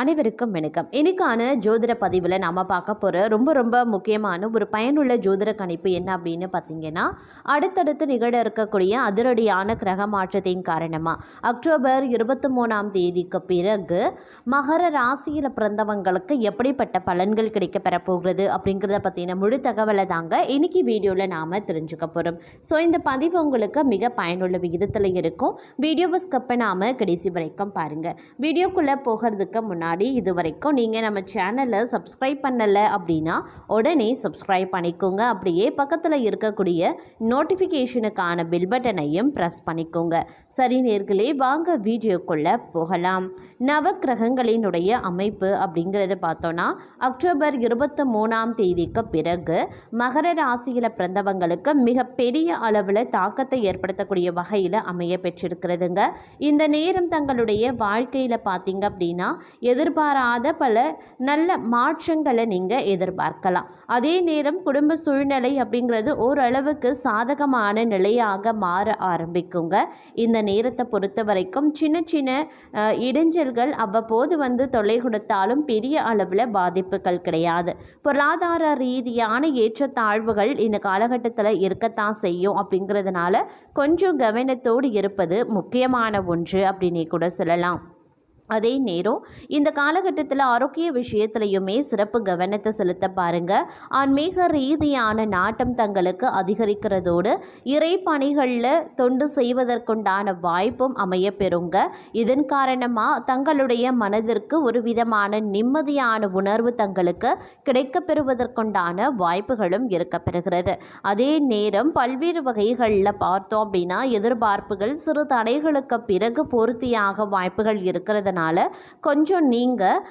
அனைவருக்கும் வணக்கம். இன்னைக்கான ஜோதிட பதிவில் நாம் பார்க்க போகிற ரொம்ப ரொம்ப முக்கியமான ஒரு பயனுள்ள ஜோதிட கணிப்பு என்ன அப்படின்னு பார்த்தீங்கன்னா அடுத்தடுத்து நிகழ இருக்கக்கூடிய அதிரடியான கிரக மாற்றத்தின் காரணமாக அக்டோபர் இருபத்தி மூணாம் தேதிக்கு பிறகு மகர ராசியில் பிறந்தவங்களுக்கு எப்படிப்பட்ட பலன்கள் கிடைக்க பெறப்போகிறது அப்படிங்கிறத பற்றின முழு தகவலை தாங்க இன்னைக்கு வீடியோவில் நாம் தெரிஞ்சுக்க போகிறோம் ஸோ இந்த பதிவு உங்களுக்கு மிக பயனுள்ள விகிதத்தில் இருக்கும். வீடியோவை ஸ்கப்பை நாம் கடைசி வரைக்கும் பாருங்கள் வீடியோக்குள்ளே போகிறதுக்கு முன்னாடி இது வரைக்கும் நீங்கள் நம்ம சேனலை சப்ஸ்கிரைப் பண்ணலை அப்படின்னா உடனே சப்ஸ்கிரைப் பண்ணிக்கோங்க. அப்படியே பக்கத்தில் இருக்கக்கூடிய நோட்டிஃபிகேஷனுக்கான பில் பட்டனையும் ப்ரெஸ் பண்ணிக்கோங்க. சரி நேர்களே வாங்க வீடியோக்குள்ளே போகலாம். நவக்கிரகங்களினுடைய அமைப்பு அப்படிங்கிறத பார்த்தோன்னா அக்டோபர் இருபத்தி மூணாம் தேதிக்கு பிறகு மகர ராசியில் பிறந்தவங்களுக்கு மிகப்பெரிய அளவில் தாக்கத்தை ஏற்படுத்தக்கூடிய வகையில் அமைய பெற்றிருக்கிறதுங்க. இந்த நேரம் தங்களுடைய வாழ்க்கையில் பார்த்தீங்க அப்படின்னா எதிர்பாராத பல நல்ல மாற்றங்களை நீங்கள் எதிர்பார்க்கலாம். அதே நேரம் குடும்ப சூழ்நிலை அப்படிங்கிறது ஓரளவுக்கு சாதகமான நிலையாக மாற ஆரம்பிக்குங்க. இந்த நேரத்தை பொறுத்த வரைக்கும் சின்ன சின்ன இடைஞ்சல்கள் அவ்வப்போது வந்து தொல்லை கொடுத்தாலும் பெரிய அளவில் பாதிப்புகள் கிடையாது. பொருளாதார ரீதியான ஏற்றத்தாழ்வுகள் இந்த காலகட்டத்தில் இருக்கத்தான் செய்யும் அப்படிங்கிறதுனால கொஞ்சம் கவனத்தோடு இருப்பது முக்கியமான ஒன்று அப்படின்னே கூட சொல்லலாம். அதே நேரம் இந்த காலகட்டத்தில் ஆரோக்கிய விஷயத்துலையுமே சிறப்பு கவனத்தை செலுத்த பாருங்க. ஆன்மீக ரீதியான நாட்டம் தங்களுக்கு அதிகரிக்கிறதோடு இறை பணிகளில் தொண்டு செய்வதற்குண்டான வாய்ப்பும் அமைய பெறுங்க இதன் காரணமாக தங்களுடைய மனதிற்கு ஒரு விதமான நிம்மதியான உணர்வு தங்களுக்கு கிடைக்கப்பெறுவதற்குண்டான வாய்ப்புகளும் இருக்க பெறுகிறது அதே நேரம் பல்வேறு வகைகளில் பார்த்தோம் அப்படின்னா எதிர்பார்ப்புகள் சிறு தடைகளுக்கு பிறகு பூர்த்தியாக வாய்ப்புகள் இருக்கிறதுனால கொஞ்சம் நீங்கள்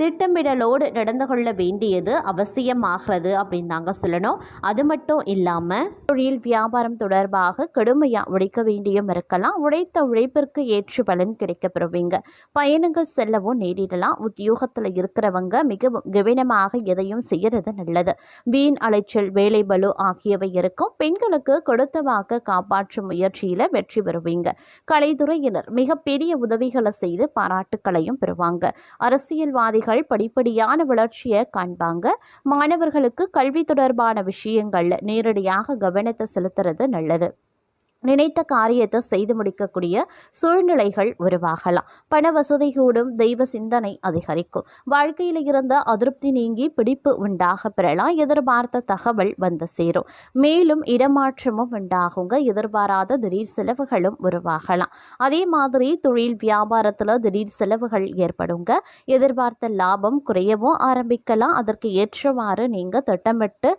திட்டமிடலோடு நடந்து கொள்ள வேண்டியது அவசியமாகிறது அப்படின்னு தாங்க சொல்லணும். அது மட்டும் இல்லாமல் தொழில் வியாபாரம் தொடர்பாக கடுமையாக உழைக்க வேண்டியும் இருக்கலாம். உழைத்த உழைப்பிற்கு ஏற்று பலன் கிடைக்கப்பெறுவீங்க. பயணங்கள் செல்லவும் நேரிடலாம். உத்தியோகத்தில் இருக்கிறவங்க மிகவும் கவனமாக எதையும் செய்யறது நல்லது. வீண் அலைச்சல் வேலை பலு ஆகியவை இருக்கும். பெண்களுக்கு கொடுத்த வாக்க காப்பாற்றும் முயற்சியில் வெற்றி பெறுவீங்க. கலைத்துறையினர் மிகப்பெரிய உதவிகளை செய்து பாராட்டு பாராட்டுக்களையும் பெறுவாங்க. அரசியல்வாதிகள் படிப்படியான வளர்ச்சியை காண்பாங்க. மாணவர்களுக்கு கல்வி தொடர்பான விஷயங்கள்ல நேரடியாக கவனத்தை செலுத்துறது நல்லது. நினைத்த காரியத்தை செய்து முடிக்கக்கூடிய சூழ்நிலைகள் உருவாகலாம். பண வசதி கூடும் தெய்வ சிந்தனை அதிகரிக்கும். வாழ்க்கையில் இருந்த அதிருப்தி நீங்கி பிடிப்பு உண்டாக பெறலாம். எதிர்பார்த்த தகவல் வந்து சேரும். மேலும் இடமாற்றமும் உண்டாகுங்க. எதிர்பாராத திடீர் செலவுகளும் உருவாகலாம். அதே மாதிரி தொழில் வியாபாரத்தில் திடீர் செலவுகள் ஏற்படுங்க. எதிர்பார்த்த லாபம் குறையவும் ஆரம்பிக்கலாம். அதற்கு ஏற்றவாறு நீங்கள் திட்டமிட்டு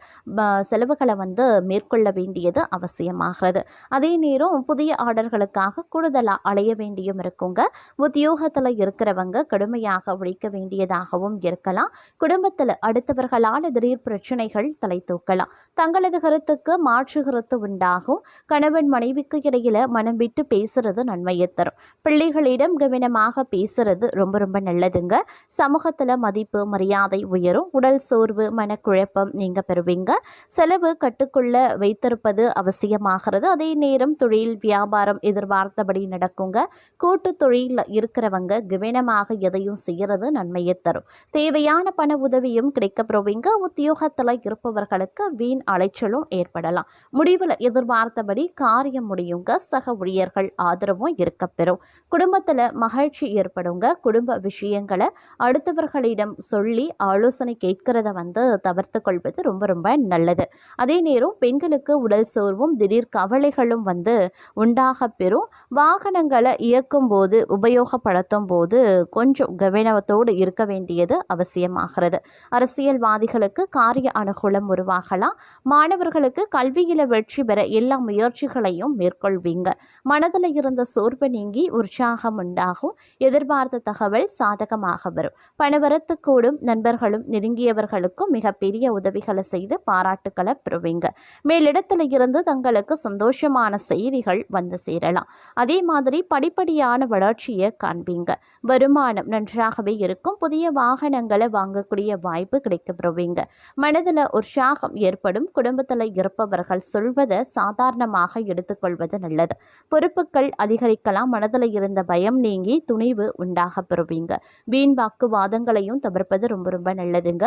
செலவுகளை வந்து மேற்கொள்ள வேண்டியது அவசியமாகிறது. அதே நேரம் புதிய ஆர்டர்களுக்காக கூடுதலாக அலைய வேண்டியும் இருக்குங்க. உத்தியோகத்தில் இருக்கிறவங்க கடுமையாக உழைக்க வேண்டியதாகவும் இருக்கலாம். குடும்பத்தில் அடுத்தவர்களால் திடீர் பிரச்சனைகள் தலை தூக்கலாம். தங்களது கருத்துக்கு மாற்று கருத்து உண்டாகும். கணவன் மனைவிக்கு இடையில மனம் விட்டு பேசுறது நன்மையை தரும். பிள்ளைகளிடம் கவனமாக பேசுறது ரொம்ப ரொம்ப நல்லதுங்க. சமூகத்தில் மதிப்பு மரியாதை உயரும். உடல் சோர்வு மனக்குழப்பம் நீங்க பெறுவீங்க. செலவு கட்டுக்குள்ள வைத்திருப்பது அவசியமாகிறது. அதே நேரம் தொழில் வியாபாரம் எதிர்பார்த்தபடி நடக்குங்க. கூட்டு தொழிலில் இருக்கிறவங்க கவனமாக எதையும் செய்யறது நன்மையை தரும். தேவையான பண உதவியும் கிடைக்கப்பெறுவீங்க. உத்தியோகத்தில் இருப்பவர்களுக்கு வீண் அலைச்சலும் ஏற்படலாம். முடிவில் எதிர்பார்த்தபடி காரியம் முடியுங்க. சக ஊழியர்கள் ஆதரவும் இருக்கப்பெறும். குடும்பத்தில் மகிழ்ச்சி ஏற்படுங்க. குடும்ப விஷயங்களை அடுத்தவர்களிடம் சொல்லி ஆலோசனை கேட்கிறத வந்து தவிர்த்து கொள்வது ரொம்ப ரொம்ப நல்லது. அதே நேரம் பெண்களுக்கு உடல் சோர்வும் திடீர் கவலைகளும் வந்து உண்டாக பெறும். வாகனங்களை இயக்கும் போது உபயோகப்படுத்தும் போது கொஞ்சம் கவனத்தோடு இருக்க வேண்டியது அவசியமாகிறது. அரசியல்வாதிகளுக்கு காரிய அனுகூலம் உருவாகலாம். மாணவர்களுக்கு கல்வியில் வெற்றி பெற எல்லா முயற்சிகளையும் மேற்கொள்வீங்க. மனதில் இருந்த சோர்வு நீங்கி உற்சாகம் உண்டாகும். எதிர்பார்த்த தகவல் சாதகமாக வரும். பணவரத்து கூடும் நண்பர்களும் நெருங்கியவர்களுக்கும் மிகப்பெரிய உதவிகளை செய்து பாராட்டுக்களை பெறுவீங்க. மேலிடத்தில் இருந்து தங்களுக்கு சந்தோஷமான செய்திகள் வந்து சேரலாம். அதே மாதிரி படிப்படியான வளர்ச்சியை காண்பீங்க. வருமானம் நன்றாகவே இருக்கும். புதிய வாகனங்களை வாங்கக்கூடிய வாய்ப்பு கிடைக்கப்பெறுவீங்க. மனதில் உற்சாகம் ஏற்படும். குடும்பத்தில் இருப்பவர்கள் சொல்வதை சாதாரணமாக எடுத்துக்கொள்வது நல்லது. பொறுப்புகள் அதிகரிக்கலாம். மனதில் இருந்த பயம் நீங்கி துணிவு உண்டாக பெறுவீங்க. வீண் வாக்குவாதங்களையும் தவிர்ப்பது ரொம்ப ரொம்ப நல்லதுங்க.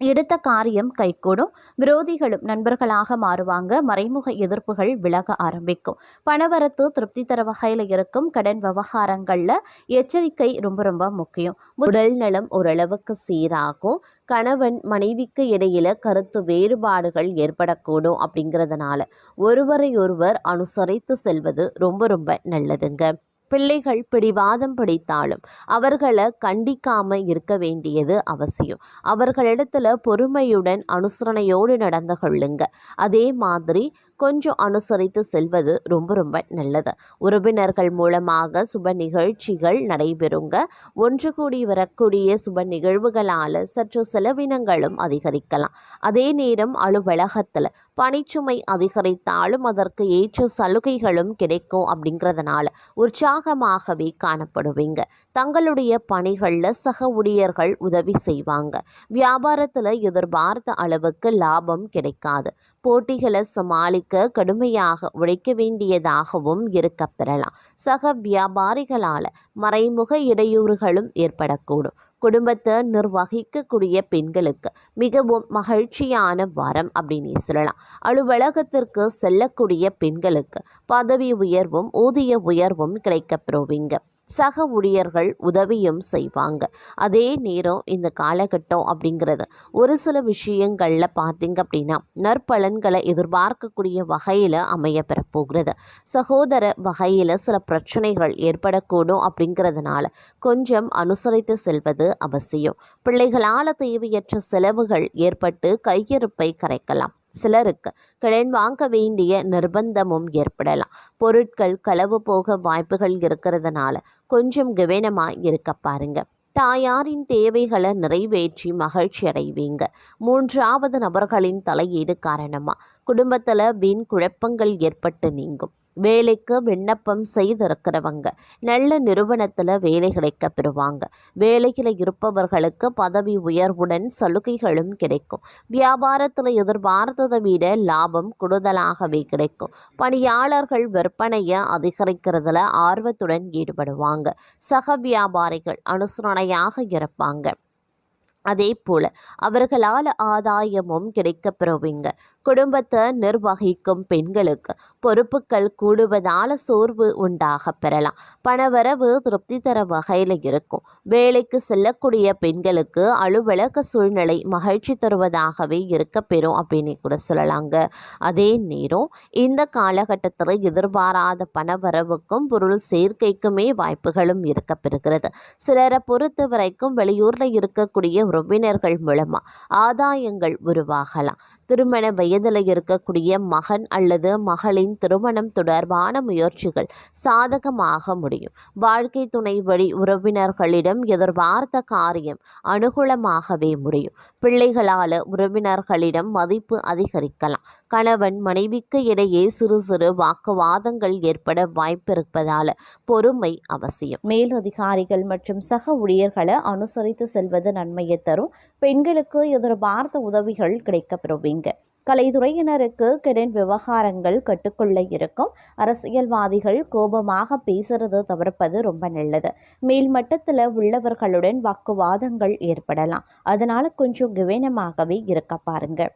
எடுத்த காரியம் கைகூடும். விரோதிகளும் நண்பர்களாக மாறுவாங்க. மறைமுக எதிர்ப்புகள் விலக ஆரம்பிக்கும். பணவரத்து திருப்தி தர வகையில் இருக்கும் கடன் விவகாரங்களில் எச்சரிக்கை ரொம்ப ரொம்ப முக்கியம். உடல் நலம் ஓரளவுக்கு சீராகும். கணவன் மனைவிக்கு இடையில கருத்து வேறுபாடுகள் ஏற்படக்கூடும் அப்படிங்கிறதுனால ஒருவரை ஒருவர் அனுசரித்து செல்வது ரொம்ப ரொம்ப நல்லதுங்க. பிள்ளைகள் பிடிவாதம் பிடித்தாலும் அவர்களை கண்டிக்காம இருக்க வேண்டியது அவசியம். அவர்களிடத்துல பொறுமையுடன் அனுசரணையோடு நடந்து கொள்ளுங்க. அதே மாதிரி கொஞ்சம் அனுசரித்து செல்வது ரொம்ப ரொம்ப நல்லது. உறவினர்கள் மூலமாக சுப நிகழ்ச்சிகள் நடைபெறுங்க. ஒன்று கூடி வரக்கூடிய சுப நிகழ்வுகளால் சற்று செலவினங்களும் அதிகரிக்கலாம். அதே நேரம் அலுவலகத்தில் பணிச்சுமை அதிகரித்தாலும் அதற்கு ஏற்ற சலுகைகளும் கிடைக்கும் அப்படிங்கிறதுனால உற்சாகமாகவே காணப்படுவீங்க. தங்களுடைய பணிகளில் சக ஊழியர்கள் உதவி செய்வாங்க. வியாபாரத்தில் எதிர்பார்த்த அளவுக்கு லாபம் கிடைக்காது. போட்டிகளை சமாளிக்க கடுமையாக உழைக்க வேண்டியதாகவும் இருக்க பெறலாம். சக வியாபாரிகளால் மறைமுக இடையூறுகளும் ஏற்படக்கூடும். குடும்பத்தை நிர்வகிக்கக்கூடிய பெண்களுக்கு மிகவும் மகிழ்ச்சியான வாரம் அப்படின்னு சொல்லலாம். அலுவலகத்திற்கு செல்லக்கூடிய பெண்களுக்கு பதவி உயர்வும் ஊதிய உயர்வும் கிடைக்கப்பெறுவீங்க சக ஊழியர்கள் உதவியும் செய்வாங்க. அதே நேரம் இந்த காலகட்டம் அப்படிங்கிறது ஒரு சில விஷயங்களில் பார்த்தீங்க அப்படின்னா நற்பலன்களை எதிர்பார்க்கக்கூடிய வகையில் அமைய பெறப்போகிறது. சகோதர வகையில் சில பிரச்சனைகள் ஏற்படக்கூடும் அப்படிங்கிறதுனால கொஞ்சம் அனுசரித்து செல்வது அவசியம். பிள்ளைகளால் தேவையற்ற செலவுகள் ஏற்பட்டு கையிருப்பை கரைக்கலாம். சிலருக்கு கடன் வாங்க வேண்டிய நிர்பந்தமும் ஏற்படலாம். பொருட்கள் களவு போக வாய்ப்புகள் இருக்கிறதுனால கொஞ்சம் கவனமாக இருக்க பாருங்க. தாயாரின் தேவைகளை நிறைவேற்றி மகிழ்ச்சி அடைவீங்க. மூன்றாவது நபர்களின் தலையீடு காரணமாக குடும்பத்தில் வீண் குழப்பங்கள் ஏற்பட்டு நீங்கும். வேலைக்கு விண்ணப்பம் செய்திருக்கிறவங்க. நல்ல நிறுவனத்தில் வேலை கிடைக்க பெறுவாங்க. வேலையில் இருப்பவர்களுக்கு பதவி உயர்வுடன் சலுகைகளும் கிடைக்கும். வியாபாரத்தில் எதிர்பார்த்ததை விட லாபம் கூடுதலாகவே கிடைக்கும். பணியாளர்கள் விற்பனையை அதிகரிக்கிறதுல ஆர்வத்துடன் ஈடுபடுவாங்க. சக வியாபாரிகள் அனுசரணையாக இருப்பாங்க. அதே போல் அவர்களால் ஆதாயமும் கிடைக்கப்பெறுவீங்க. குடும்பத்தை நிர்வகிக்கும் பெண்களுக்கு பொறுப்புகள் கூடுவதால் சோர்வு உண்டாக பெறலாம். பணவரவு திருப்தி தர வகையில் இருக்கும். வேலைக்கு செல்லக்கூடிய பெண்களுக்கு அலுவலக சூழ்நிலை மகிழ்ச்சி தருவதாகவே இருக்க பெறும் அப்படின்னு கூட சொல்லலாங்க. அதே நேரம் இந்த காலகட்டத்தில் எதிர்பாராத பணவரவுக்கும் பொருள் சேர்க்கைக்குமே வாய்ப்புகளும் இருக்க பெறுகிறது. சிலரை பொறுத்த வரைக்கும் வெளியூரில் இருக்கக்கூடிய உறவினர்கள் மூலமாக ஆதாயங்கள் உருவாகலாம். திருமண வயதில் இருக்கக்கூடிய மகன் அல்லது மகளின் திருமணம் தொடர்பான முயற்சிகள் சாதகமாக முடியும். வாழ்க்கை துணை வழி உறவினர்களிடம் எதிர்பார்த்த காரியம் அனுகூலமாகவே முடியும். பிள்ளைகளால் உறவினர்களிடம் மதிப்பு அதிகரிக்கலாம். கணவன் மனைவிக்கு இடையே சிறு சிறு வாக்குவாதங்கள் ஏற்பட வாய்ப்பிருப்பதால் பொறுமை அவசியம். மேலதிகாரிகள் மற்றும் சக ஊழியர்களை அனுசரித்து செல்வது நன்மையை தரும். பெண்களுக்கு எதிர்பார்த்த உதவிகள் கிடைக்கப்பெறுவீங்க கலைத்துறையினருக்கு கடன் விவகாரங்கள் கட்டுக்குள்ள இருக்கும். அரசியல்வாதிகள் கோபமாக பேசுறது தவிர்ப்பது ரொம்ப நல்லது. மேல்மட்டத்தில் உள்ளவர்களுடன் வாக்குவாதங்கள் ஏற்படலாம். அதனால கொஞ்சம் கவனமாகவே இருக்க பாருங்கள்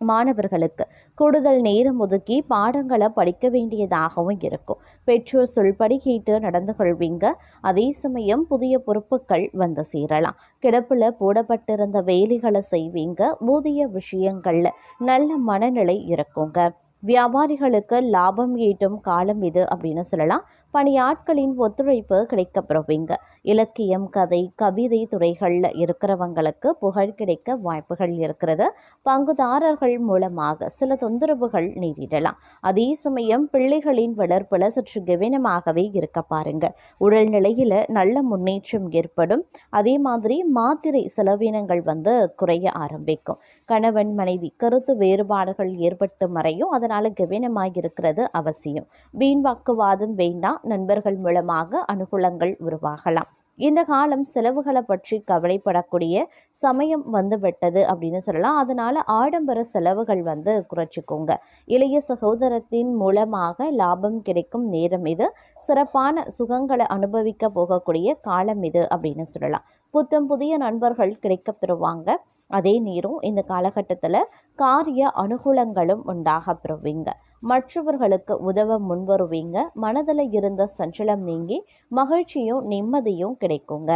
மாணவர்களுக்கு. கூடுதல் நேரம் ஒதுக்கி பாடங்களை படிக்க வேண்டியதாகவும் இருக்கும். பெற்றோர் சொல்படி கேட்டு நடந்து கொள்வீங்க. அதே சமயம் புதிய பொறுப்புகள் வந்து சேரலாம். கிடப்பில் போடப்பட்டிருந்த வேலைகளை செய்வீங்க. ஊதிய விஷயங்களில் நல்ல மனநிலை இருக்குங்க. வியாபாரிகளுக்கு லாபம் ஈட்டும் காலம் இது அப்படின்னு சொல்லலாம். பணியாட்களின் ஒத்துழைப்பு கிடைக்கப்பெறுவீங்க. இலக்கியம் கதை கவிதை துறைகளில் இருக்கிறவங்களுக்கு புகழ் கிடைக்க வாய்ப்புகள் இருக்கிறது. பங்குதாரர்கள் மூலமாக சில தொந்தரவுகள் நேரிடலாம் அதே சமயம் பிள்ளைகளின் வளர்ப்பில் சற்று கவனமாகவே இருக்க பாருங்க. உடல்நிலையில் நல்ல முன்னேற்றம் ஏற்படும். அதே மாதிரி மாத்திரை செலவினங்கள் வந்து குறைய ஆரம்பிக்கும். கணவன் மனைவி கருத்து வேறுபாடுகள் ஏற்பட்டு மறையும். அதனால் அதனால் கவனமாக இருக்கிறது அவசியம். வீண் வாக்குவாதம் வேண்டாம் நண்பர்கள் மூலமாக அனுகூலங்கள் உருவாகலாம். இந்த காலம் செலவுகளை பற்றி கவலைப்படக்கூடிய சமயம் வந்துவிட்டது அப்படின்னு சொல்லலாம். அதனால் ஆடம்பர செலவுகள் வந்து குறைச்சிக்கோங்க. இளைய சகோதரத்தின் மூலமாக லாபம் கிடைக்கும் நேரம் இது. சிறப்பான சுகங்களை அனுபவிக்க போகக்கூடிய காலம் இது அப்படின்னு சொல்லலாம். புத்தம் புதிய நண்பர்கள் கிடைக்கப் பெறுவாங்க. அதே நேரம் இந்த காலகட்டத்தில் காரிய அனுகூலங்களும் உண்டாக பெறுவீங்க மற்றவர்களுக்கு உதவ முன்வருவீங்க. மனதில் இருந்த சஞ்சலம் நீங்கி மகிழ்ச்சியும் நிம்மதியும் கிடைக்குங்க.